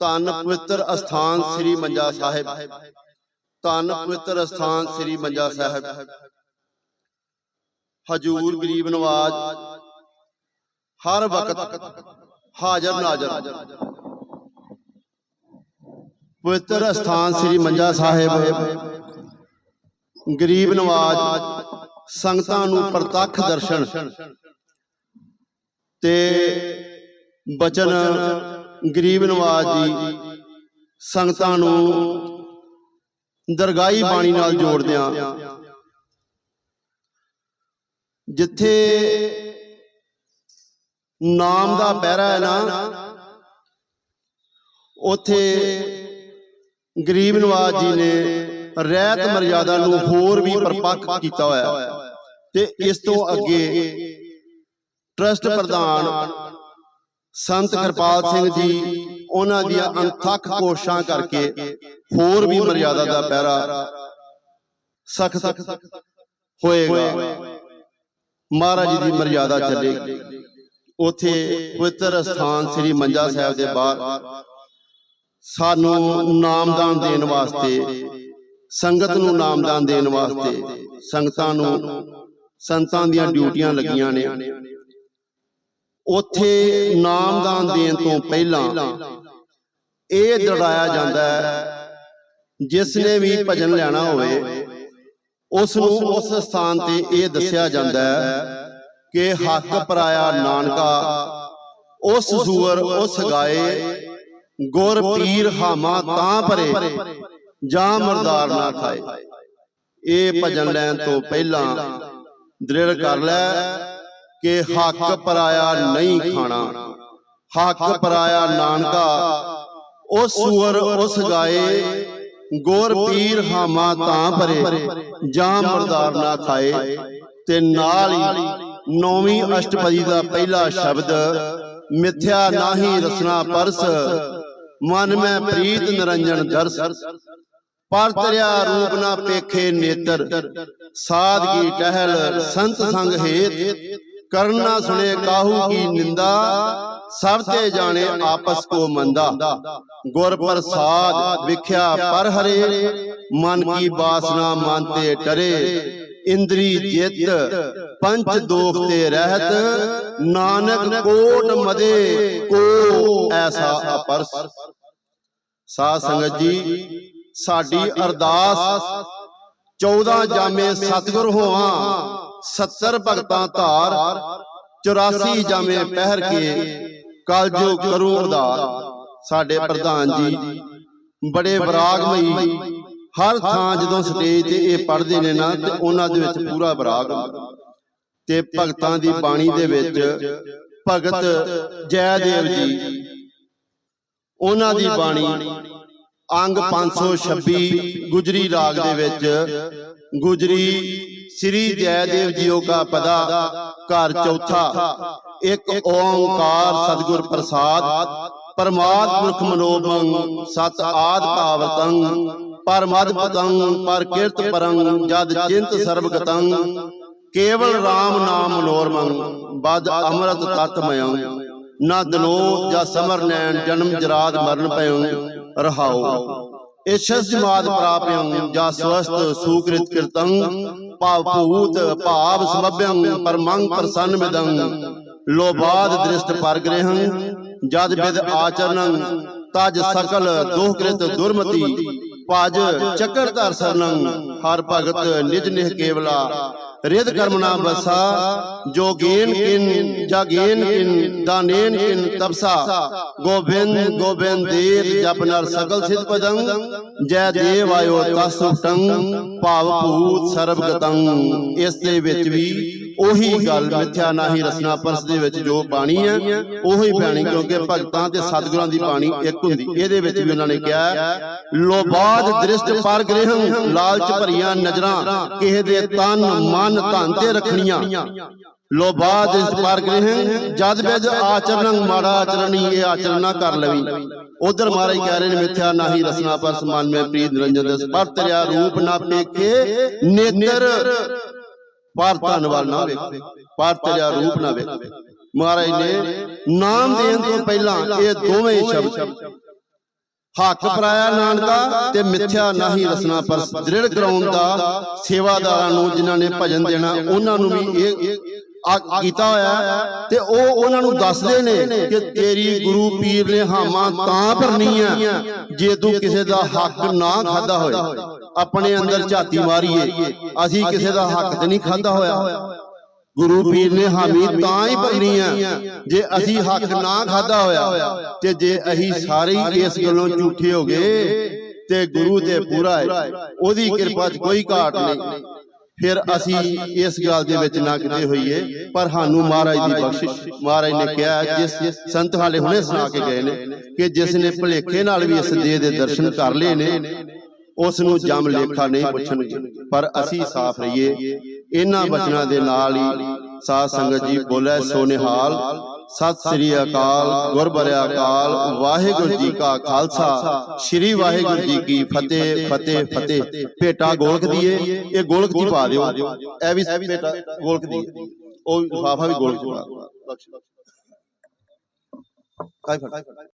ਧੰਨ ਪਵਿੱਤਰ ਅਸਥਾਨ ਸ੍ਰੀ ਮੰਜਾ ਸਾਹਿਬ। ਧੰਨ ਪਵਿੱਤਰ ਅਸਥਾਨ ਸ੍ਰੀ ਮੰਜਾ ਸਾਹਿਬ। ਹਜੂਰ ਗਰੀਬ ਨਵਾਜ, ਹਰ ਵਕਤ ਹਾਜ਼ਰ ਨਾਜ਼ਰ। ਪਵਿੱਤਰ ਅਸਥਾਨ ਸ੍ਰੀ ਮੰਜਾ ਸਾਹਿਬ। ਗਰੀਬ ਨਵਾਜ, ਸੰਗਤਾਂ ਨੂੰ ਪ੍ਰਤੱਖ ਦਰਸ਼ਨ ਤੇ ਬਚਨ ਗਰੀਬ ਨਵਾਜ ਜੀ ਸੰਗਤਾਂ ਨੂੰ ਦਰਗਾਹੀ ਬਾਣੀ ਨਾਲ ਜੋੜਦਿਆਂ ਜਿੱਥੇ ਨਾਮ ਦਾ ਪਹਿਰਾ ਹੈ ਨਾ, ਉਥੇ ਗਰੀਬ ਨਵਾਜ ਜੀ ਨੇ ਰਹਿਤ ਮਰਜ਼ਾਦਾ ਨੂੰ ਹੋਰ ਵੀ ਪਰਪੱਕ ਕੀਤਾ ਹੋਇਆ ਤੇ ਇਸ ਤੋਂ ਅੱਗੇ ਟਰਸਟ ਪ੍ਰਧਾਨ ਸੰਤ ਕਿਰਪਾਲ ਸਿੰਘ ਜੀ ਉਹਨਾਂ ਦੀਆਂ ਅਣਥੱਕ ਕੋਸ਼ਿਸ਼ਾਂ ਕਰਕੇ ਹੋਰ ਵੀ ਮਰਜ਼ਾਦਾ ਦਾ ਪਹਿਰਾ ਸਖਤ ਹੋਏਗਾ। ਮਹਾਰਾਜ ਦੀ ਮਰਜ਼ਾਦਾ ਚੱਲੇਗੀ ਉਥੇ ਪਵਿੱਤਰ ਸਥਾਨ ਸ੍ਰੀ ਮੰਜਾ ਸਾਹਿਬ ਦੇ ਬਾਹਰ। ਸਾਨੂੰ ਨਾਮਦਾਨ ਦੇਣ ਵਾਸਤੇ ਸੰਗਤ ਨੂੰ ਨਾਮਦਾਨ ਦੇਣ ਵਾਸਤੇ ਸੰਗਤਾਂ ਨੂੰ ਸੰਤਾਂ ਦੀਆਂ ਡਿਊਟੀਆਂ ਲੱਗੀਆਂ ਨੇ। ਉਥੇ ਨਾਮਦਾਨ ਦੇਣ ਤੋਂ ਪਹਿਲਾਂ ਇਹ ਦੜਾਇਆ ਜਾਂਦਾ ਹੈ। ਜਿਸ ਨੇ ਵੀ ਭਜਨ ਲੈਣਾ ਹੋਵੇ ਉਸ ਨੂੰ ਉਸ ਸਥਾਨ ਤੇ ਇਹ ਦੱਸਿਆ ਜਾਂਦਾ ਹੈ ਕਿ ਹੱਕ ਪਰਾਇਆ ਨਾਨਕਾ ਉਸ ਸੂਰ ਉਸ ਗਾਏ ਗੁਰ ਪੀਰ ਹਾਮਾ ਤਾਂ ਭਰੇ ਜਾਂ ਮਰਦਾਰ ਨਾ ਖਾਏ। ਇਹ ਭਜਨ ਲੈਣ ਤੋਂ ਪਹਿਲਾਂ ਦ੍ਰਿੜ ਕਰ ਲੈ। ਕਿ ਹੱਕ ਪਰਾਇਆ ਨਹੀਂ ਖਾਣਾ। ਹੱਕ ਪਰਾਇਆ ਨਾਨਕਾ, ਉਸ ਸੂਰ ਉਸ ਗਾਏ, ਗੁਰ ਪੀਰ ਹਾਮਾ ਤਾਂ ਭਰੇ ਜਾਂ ਮਰਦਾਰ ਨਾ ਖਾਏ। ਤੇ ਨਾਲ ਹੀ ਨੌਵੀਂ ਅਸ਼ਟਪਦੀ ਦਾ ਪਹਿਲਾ ਸ਼ਬਦ, ਮਿਥਿਆ ਨਾਹੀ ਰਸਨਾ ਪਰਸ, ਮਨ ਮੈਂ ਪ੍ਰੀਤ ਨਿਰੰਜਨ ਦਰਸ। ਪਰ ਤਰਿਆ ਰੂਪ ਨਾ ਪੇਖੇ ਨੇਤਰ, ਸਾਦਗੀ ਟਹਿਲ ਸੰਤ ਸੰਗ ਹੇਤ। ਕਰਨਾ ਸੁਣੇ ਕਾਹੂ ਕੀ ਨਿੰਦਾ ਸਭ ਤੇ ਜਾਣੇ ਆਪਸ ਕੋ ਮੰਦਾ। ਗੁਰ ਪ੍ਰਸਾਦ ਵਿਖਿਆ ਪਰ ਹਰੇ ਮਨ ਕੀ ਬਾਸਨਾ ਮਨ ਤੇ ਟਰੇ ਇੰਦਰੀ ਜਿਤ ਪੰਚ ਦੋਖ ਤੇ ਰਹਿਤ। ਨਾਨਕ ਕੋਟ ਮਦੇ ਕੋ ਐਸਾ ਅਪਰਸ। ਸਾਧ ਸੰਗਤ ਜੀ ਸਾਡੀ ਅਰਦਾਸ। 14 ਜਾਮੇ ਸਤਿਗੁਰ ਹੋਵਾਂ। 70 ਭਗਤਾਂ ਧਾਰ 84 ਜਾਮੇ ਪਹਿਰ ਕੇ ਕਲਜੋ ਕਰੂ ਉਧਾਰ ਸਾਡੇ ਪ੍ਰਧਾਨ ਜੀ, ਬੜੇ ਵਿਰਾਗਮਈ। ਹਰ ਥਾਂ ਜਦੋਂ ਸਟੇਜ ਤੇ ਇਹ ਪੜਦੇ ਨੇ ਨਾ, ਤੇ ਉਹਨਾਂ ਦੇ ਵਿੱਚ ਪੂਰਾ ਵਿਰਾਗ ਤੇ ਭਗਤਾਂ ਦੀ ਬਾਣੀ ਦੇ ਵਿੱਚ ਭਗਤ ਜੈ ਦੇਵ ਜੀ, ਉਹਨਾਂ ਦੀ ਬਾਣੀ ਅੰਗ 526 ਗੁਜਰੀ ਰਾਗ ਦੇ ਵਿੱਚ ਗੁਜਰੀ ਸ੍ਰੀ ਜੈਦੇਵ ਜੀਓ ਕਾ ਪਦਾ ਘਰ ਚੌਥਾ। ਇੱਕ ਓੰਕਾਰ ਸਤਿਗੁਰ ਪ੍ਰਸਾਦ ਪਰਮਾਤ ਪੁਰਖ ਮਨੋਬੰ ਸਤ ਆਦ ਭਾਵਤੰ ਪਰਮਦ ਪਤੰ ਪਰ ਕਿਰਤ ਪਰੰ ਜਦ ਚਿੰਤ ਸਰਬਗਤੰ ਕੇਵਲ RAM ਨਾਮ ਮਨੋਰਮੰ ਬਦ ਅੰਮ੍ਰਿਤ ਤਤ ਮਯੰ ਨਾ ਦਨੋ ਜਾਂ ਸਮਰ ਨੈਣ ਜਨਮ ਜਰਾਦ ਮਰਨ ਪਇਓ ਰਹਾਓ। ਇਛਸ ਜਮਾਦ ਪ੍ਰਾਪਿਅੰ ਜਾਂ ਸਵਸਤ ਸੂਕ੍ਰਿਤ ਕਿਰਤੰ, ਭਾਵ ਭੂਤ, ਭਾਵ ਸਮਭਯੰ ਪਰਮੰ ਪ੍ਰਸੰਨ ਮਿਦੰ ਲੋਬਾਦ ਦ੍ਰਿਸ਼ਟ ਪਰਗ੍ਰਹੰ ਜਦ ਬਿਦ ਆਚਰਨੰ, ਤਜ ਸਕਲ ਦੋਹ ਕ੍ਰਿਤ ਦੁਰਮਤੀ। ਭਜ ਚੱਕਰ ਧਰ ਸਰਨੰ, ਹਰ ਭਗਤ ਨਿਜ ਨਿਹ ਕੇਵਲਾ ਰਿਦ ਕਰਮਨਾ ਬਸਾ ਜੋਗੇਨ ਕਿਨ ਜਾਗੇਨ ਕਿਨ, ਦਾਨੇਨ ਕਿਨ ਤਪਸਾ। ਗੋਬਿੰਦ ਗੋਬਿੰਦ ਦੇਵ, ਜਪ ਨਰ ਸਗਲ ਸਿਧ ਪਦੰ, ਜੈ ਦੇਵ ਆਇਓ ਤਸੁਟੰ ਭਾਵ ਭੂਤ ਸਰਬ ਸਰਬਗਤੰ ਇਸ ਦੇ ਵਿੱਚ ਵੀ ਉਹੀ ਗੱਲ ਮਿੱਥਿਆ ਨਾਹੀ ਰਸਨਾ ਪਰਸ ਦੇ ਵਿੱਚ ਜੋ ਬਾਣੀ ਹੈ ਉਹੀ ਬਾਣੀ ਕਿਉਂਕਿ ਭਗਤਾਂ ਤੇ ਸਤਿਗੁਰਾਂ ਦੀ ਬਾਣੀ ਇੱਕ ਹੁੰਦੀ। ਇਹਦੇ ਵਿੱਚ ਵੀ ਉਹਨਾਂ ਨੇ ਕਿਹਾ ਲੋਬਾਦ ਦ੍ਰਿਸ਼ਟ ਪਰ ਗ੍ਰਹਿੰ ਲਾਲਚ ਭਰੀਆਂ ਨਜ਼ਰਾਂ ਕਿਸੇ ਦੇ ਤਨ ਮਨ ਧਨ ਤੇ ਰੱਖਣੀਆਂ। ਲੋਬਾਦ ਦ੍ਰਿਸ਼ਟ ਪਰ ਗ੍ਰਹਿੰ ਜਦ ਬਿਜ ਆਚਰਣ ਮਾੜਾ ਆਚਰਣੀ ਇਹ ਆਚਰਣ ਨਾ ਕਰ ਲਵੀ। ਉਧਰ ਮਹਾਰਾਜ ਕਹਿ ਰਹੇ ਨੇ ਮਿੱਥਿਆ ਨਾਹੀ ਰਸਨਾ ਪਰਸ ਮਨ ਮੈਂ ਪ੍ਰੀਤ ਨਿਰੰਜਨ ਦਸ ਪਰ ਤਰਿਆ ਰੂਪ ਨਾ ਪੇਖੇ ਨੇਤਰ ਪਰ ਧਨ ਵੱਲ ਨਾ ਵੇਖੇ ਪਰ ਤੇਰਾ ਰੂਪ ਨਾ ਵੇਖੇ। ਮਹਾਰਾਜ ਨੇ ਨਾਮ ਦੇਣ ਤੋਂ ਪਹਿਲਾਂ ਇਹ ਦੋਵੇਂ ਸ਼ਬਦ ਹੱਕ ਪਰਾਇਆ ਨਾਨਕਾ ਤੇ ਮਿੱਥਿਆ ਨਾਹੀ ਰਸਨਾ ਪਰ ਦ੍ਰਿੜ ਕਰਾਉਣ ਦਾ ਸੇਵਾਦਾਰਾਂ ਨੂੰ ਜਿਨ੍ਹਾਂ ਨੇ ਭਜਨ ਦੇਣਾ ਉਹਨਾਂ ਨੂੰ ਵੀ ਇਹ ਕੀਤਾ ਹੋਇਆ ਤੇ ਉਹ ਉਹਨਾਂ ਨੂੰ ਦੱਸਦੇ ਨੇ ਕਿ ਤੇਰੀ ਗੁਰੂ ਪੀਰ ਨੇ ਹਾਮਾਂ ਤਾਂ ਭਰਨੀਆਂ ਜੇ ਤੂੰ ਕਿਸੇ ਦਾ ਹੱਕ ਨਾ ਖਾਦਾ ਹੋਏ। ਆਪਣੇ ਅੰਦਰ ਝਾਤੀ ਮਾਰੀਏ। ਅਸੀਂ ਕਿਸੇ ਦਾ ਹੱਕ ਤੇ ਨਹੀਂ ਖਾਦਾ ਹੋਇਆ। ਗੁਰੂ ਪੀਰ ਨੇ ਹਾਮੀ ਤਾਂ ਹੀ ਭਰਨੀ ਆ ਜੇ ਅਸੀਂ ਹੱਕ ਨਾ ਖਾਦਾ ਹੋਇਆ ਤੇ ਜੇ ਅਸੀਂ ਸਾਰੇ ਹੀ ਇਸ ਗੱਲੋਂ ਝੂਠੇ ਹੋ ਗਏ ਤੇ ਗੁਰੂ ਤੇ ਪੂਰਾ ਹੈ। ਉਹਦੀ ਕਿਰਪਾ 'ਚ ਕੋਈ ਘਾਟ ਨਹੀਂ। ਫਿਰ ਅਸੀਂ ਇਸ ਗੱਲ ਦੇ ਵਿੱਚ ਨਾ ਕਿਤੇ ਹੋਈਏ ਪਰ ਸਾਨੂੰ ਮਹਾਰਾਜ ਦੀ ਬਖਸ਼ਿਸ਼ ਮਹਾਰਾਜ ਨੇ ਕਿਹਾ ਜਿਸ ਸੰਤ ਹਾਲੇ ਹੁਣੇ ਸੁਣਾ ਕੇ ਗਏ ਨੇ ਕਿ ਜਿਸ ਨੇ ਭਲੇਖੇ ਨਾਲ ਵੀ ਇਸ ਦੇਹ ਦੇ ਦਰਸ਼ਨ ਕਰ ਲਏ ਨੇ ਉਸ ਨੂੰ ਜਮ ਲੇਖਾ ਨਹੀਂ ਪੁੱਛਣਗੇ ਪਰ ਅਸੀਂ ਸਾਫ਼ ਰਹੀਏ ਇਹਨਾਂ ਬਚਨਾਂ ਦੇ ਨਾਲ ਹੀ ਸਾਧ ਸੰਗਤ ਜੀ ਬੋਲੇ ਸੋ ਨਿਹਾਲ ਸਤਿ ਸ੍ਰੀ ਅਕਾਲ ਗੁਰਬਰਿਆ ਅਕਾਲ ਵਾਹਿਗੁਰੂ ਜੀ ਕਾ ਖਾਲਸਾ ਸ੍ਰੀ ਵਾਹਿਗੁਰੂ ਜੀ ਕੀ ਫਤਿਹ ਫਤਿਹ ਫਤਿਹ ਭੇਟਾ ਗੋਲਕ ਦੀਏ ਇਹ ਗੋਲਕ ਚ ਪਾ ਦਿਓ ਇਹ ਵੀ ਭੇਟਾ ਗੋਲਕ ਦੀ ਉਹ ਲਿਫਾਫਾ ਵੀ ਗੋਲਕ ਚ ਪਾ ਦਿਓ ਕਾਈ ਫੜ